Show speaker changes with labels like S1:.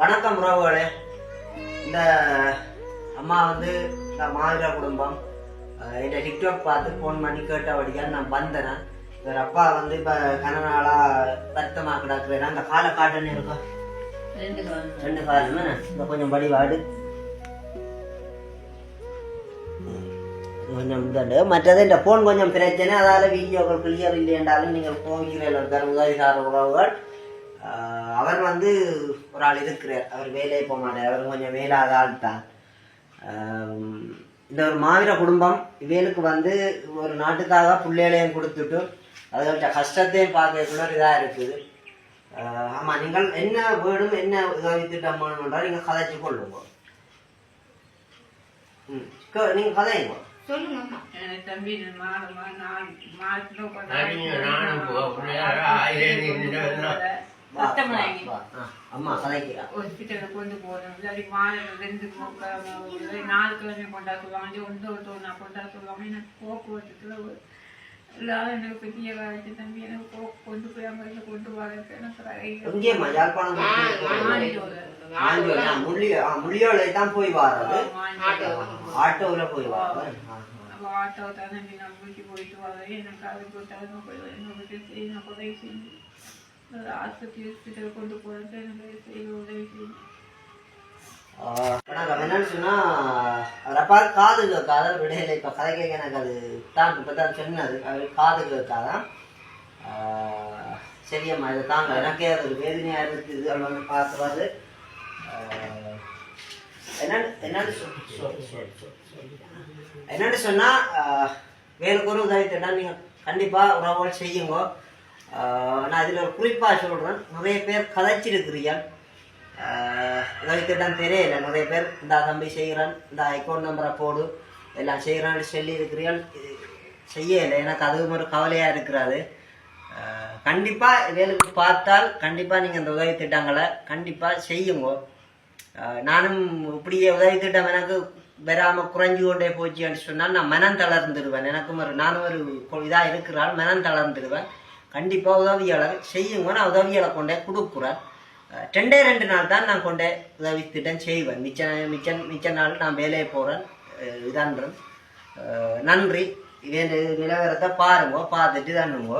S1: வணக்கம் உறவுகளே. இந்த அம்மா வந்து இந்த மாநில குடும்பம். இந்த டிக்டாக் பார்த்து ஃபோன் பண்ணி கேட்டபடியால் நான் வந்தேன். இவர் அப்பா வந்து இப்போ கனநாளா வருத்தமாக கிடக்குறேன் அந்த காலை காட்டுன்னு இருக்கும்
S2: ரெண்டு காலம்
S1: ரெண்டு காலமே இந்த கொஞ்சம் வடிவாடு கொஞ்சம் இதாண்டு. மற்றது இந்த ஃபோன் கொஞ்சம் பிரச்சனை. அதால் வீடியோக்கள் கிளியர் இல்லையென்றாலும் நீங்கள் போகிறீர்கள். தர உதவிசார உறவுகள். அவர் வந்து ஒரு ஆள் இருக்கிறார். அவர் வேலையை போக மாட்டார். அவர் கொஞ்சம் வேலாத ஆள் தான் இந்த ஒரு மாவீர குடும்பம் இவளுக்கு வந்து ஒரு நாட்டுக்காக பிள்ளைகளையும் கொடுத்துட்டு அதுகள்ட்ட கஷ்டத்தையும் பார்க்கக்குள்ள இதாக இருக்குது. ஆஹ் ஆமா நீங்கள் என்ன வேணும் என்ன உதவி திட்டம் வேணும்ன்றா நீங்க கதைச்சு கொள்ளுங்க. ம் கே- நீங்க கதைங்க.
S2: சொல்லுங்க அம்மா
S3: போ-
S1: கதைக்கிறா
S4: ஹாஸ்பிட்டலுக்கு கொண்டு போகணும் இல்லாட்டி மாடு ரெண்டு நாலு கிழமை கொண்டா சொல்லுவாங்க ஒன்று ஒரு நான் கொண்டா சொல்லுவாங்க எனக்கு போக்குவரத்துக்குள்ள ஒரு இல்லாத எனக்கு பெரிய காலத்து தம்பி எனக்கு போக்கு கொண்டு போய் அங்கே கொண்டு வரக்கு எனக்கு
S1: முள்ளியோல தான் போய் வாரது. ஆட்டோல போய்
S4: ஆட்டோ தானே வீட்டு போயிட்டு வரேன் எனக்கு அது போட்டாலும் போயிடுவேன் எனக்கு உதவி செஞ்சு ஒரு ஆஸ்பத்திரி ஹாஸ்பிட்டல் கொண்டு போகிறது எனக்கு செய்ய உதவி செய்யும்
S1: என்னன்னு சொன்னா அவர் அப்பா காது கேட்காத விடையில இப்ப கதை எனக்கு அது தான் இப்பதான் சொன்னது அவர் காது கேட்காதான் சரியம்மா இதை தாங்க எனக்கே அது ஒரு வேதனையா இருக்குது அப்படின்னு வந்து என்னன்னு என்னன்னு சொன்னா வேலுக்கு ஒரு உதவி திட்டம் நீங்க கண்டிப்பா உறவுகள் செய்யுங்க. நான் அதில் ஒரு சொல்கிறேன் நிறைய பேர் கதைச்சிருக்கிறீர்கள். ஆஹ், உதவி திட்டம் தெரியல நிறைய பேர் இந்த தம்பி செய்கிறான். இந்த அக்கௌண்ட் நம்பரை போடு. எல்லாம் செய்கிறான்னு சொல்லி இருக்கிறீர்கள் இது செய்யலை எனக்கு அதுவும் ஒரு கவலையாக இருக்கிறாது. கண்டிப்பாக வேலுக்கு பார்த்தால் கண்டிப்பாக நீங்கள் இந்த உதவி திட்டங்களை கண்டிப்பாக செய்யுங்க. நானும் இப்படியே உதவி திட்டம் எனக்கு வராமல் குறைஞ்சு கொண்டே போச்சுன்னு சொன்னால் நான் மனம் தளர்ந்துடுவேன். எனக்கும் ஒரு நானும் ஒரு கொ- இருக்கிறாள் மனம் தளர்ந்துடுவேன். கண்டிப்பாக உதவியாளர் செய்யுங்க. நான் உதவியாளை கொண்டே கொடுக்குறேன். ரெண்டே ரெண்டு நாள் தான் நான் கொண்டே உதவி திட்டம் செய்வேன். மிச்ச மிச்ச மிச்ச நாள் நான் வேலையை போகிறேன் இதான்றேன். நன்றி. இதே நிலவரத்தை பாருங்க பார்த்துட்டு தானுங்க